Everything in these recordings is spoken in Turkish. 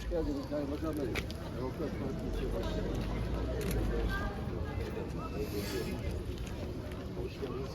Hoş geldiniz Kaymakam Bey. Demokrat Partisi Başkanı. Hoş geldiniz.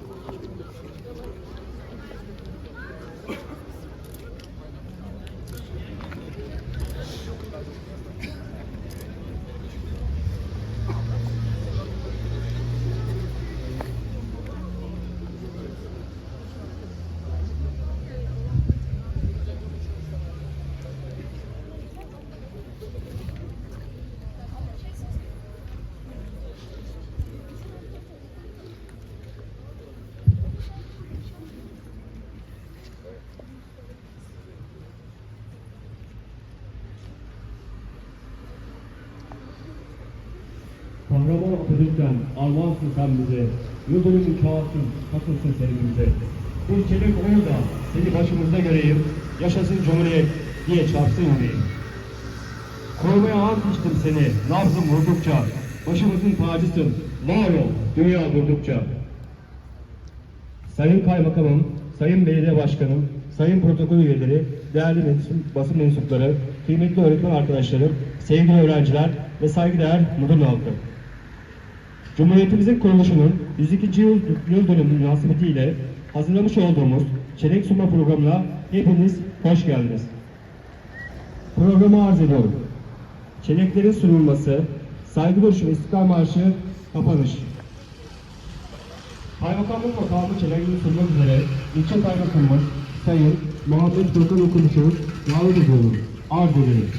Kahraman Atatürk'ten armağansın sen bize. Yıldırımın çağırsın, katılsın serimize. Bir çelik orada seni başımızda göreyim. Yaşasın Cumhuriyet diye çarpsın yüreğim. Korumaya ant içtim seni, nabzım vurdukça. Başımızın tacısın, var ol, dünya vurdukça. Sayın Kaymakamım, Sayın Belediye Başkanım, Sayın Protokol üyeleri, değerli mensup- basın mensupları, kıymetli öğretmen arkadaşlarım, sevgili öğrenciler ve saygıdeğer müdür halkı. Cumhuriyetimizin kuruluşunun 102. yıl, yıl dönümü münasebetiyle hazırlamış olduğumuz çelenk sunma programına hepiniz hoş geldiniz. Programı arz ediyorum. Çelenklerin sunulması, saygı duruşu ve istiklal marşı, kapanış. Kaymakamlık makamı çelenkini sunmak üzere ilçe kaymakamımız Sayın Muhammed Gökhan Okumuş'u davet ediyorum. Arz ediyorum.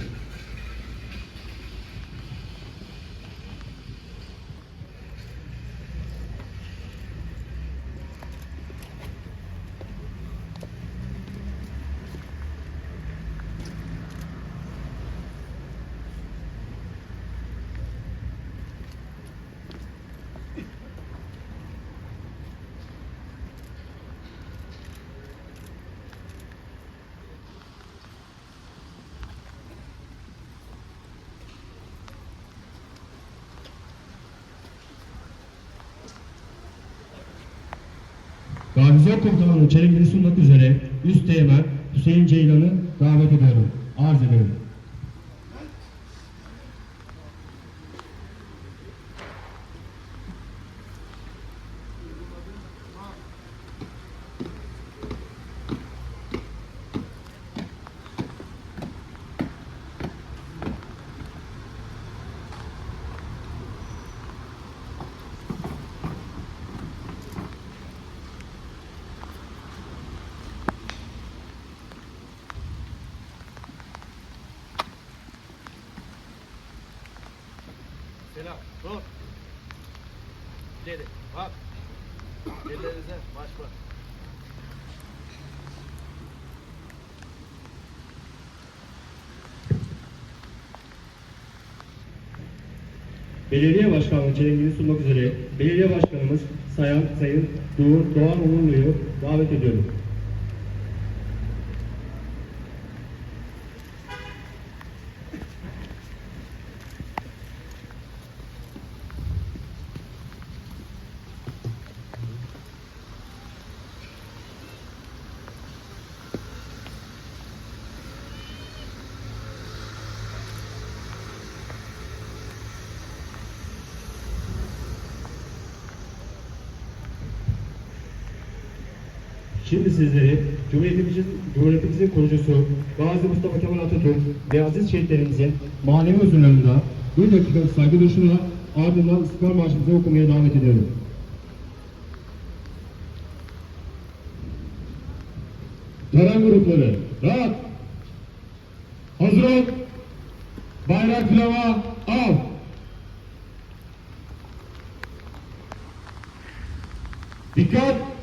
Garnizon komutanının çelenkleri sunmak üzere Üst Teğmen Hüseyin Ceylan'ı davet ediyorum. Arz ederim. Selam. Dur. Geri. Bak. Ellerinize baş bak. Belediye Başkanlığı çelenkini sunmak üzere Belediye Başkanımız Sayın, Sayın Doğan Umurlu'yu davet ediyorum. Şimdi sizleri Cumhuriyetimizin, Cumhuriyetimizin kurucusu Gazi Mustafa Kemal Atatürk ve aziz şehitlerimizin manevi huzurlarında bir dakika saygı duruşuna ardından İstiklal Marşımızı okumaya davet ediyorum. Tören grupları rahat. Hazır ol. Bayrak pilava al. Dikkat.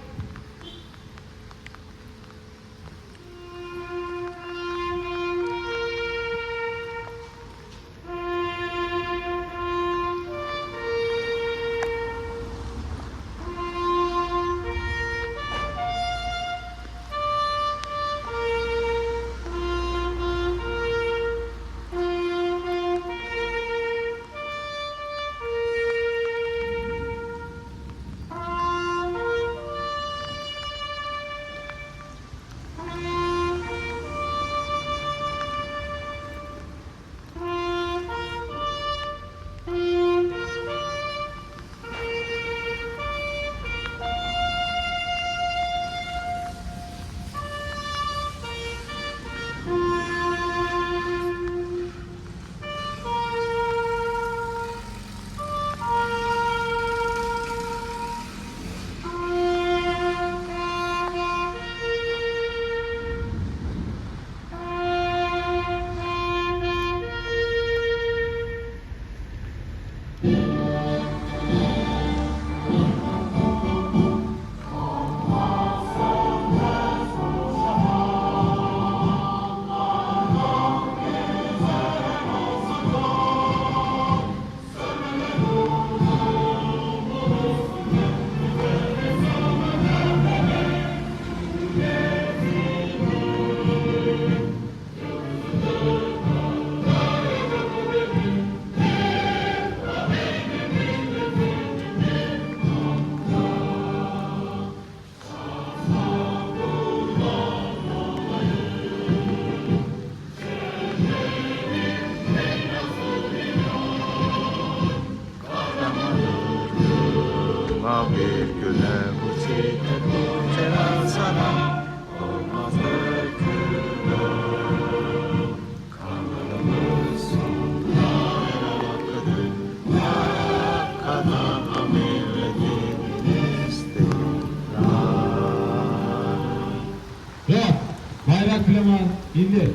Bayrak plama indir.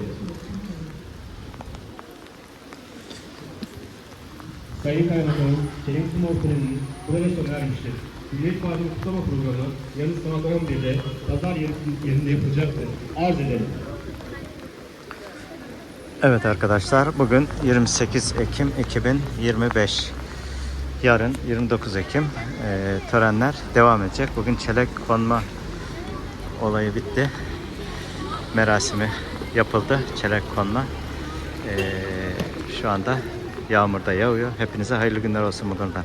Sayın Kaymakamım, Çelik Spor Kulübü'nün burada sona ermiştir. Cumhuriyet Bayramı kutlama programı yarın saat 11'de pazar yerinde yapılacaktır. Arz ederim. Evet arkadaşlar bugün 28 Ekim 2025 yarın 29 Ekim e, törenler devam edecek. Bugün çelek konma olayı bitti. Merasimi yapıldı. Çelek konma. E, şu anda yağmur da yağıyor. Hepinize hayırlı günler olsun buradan.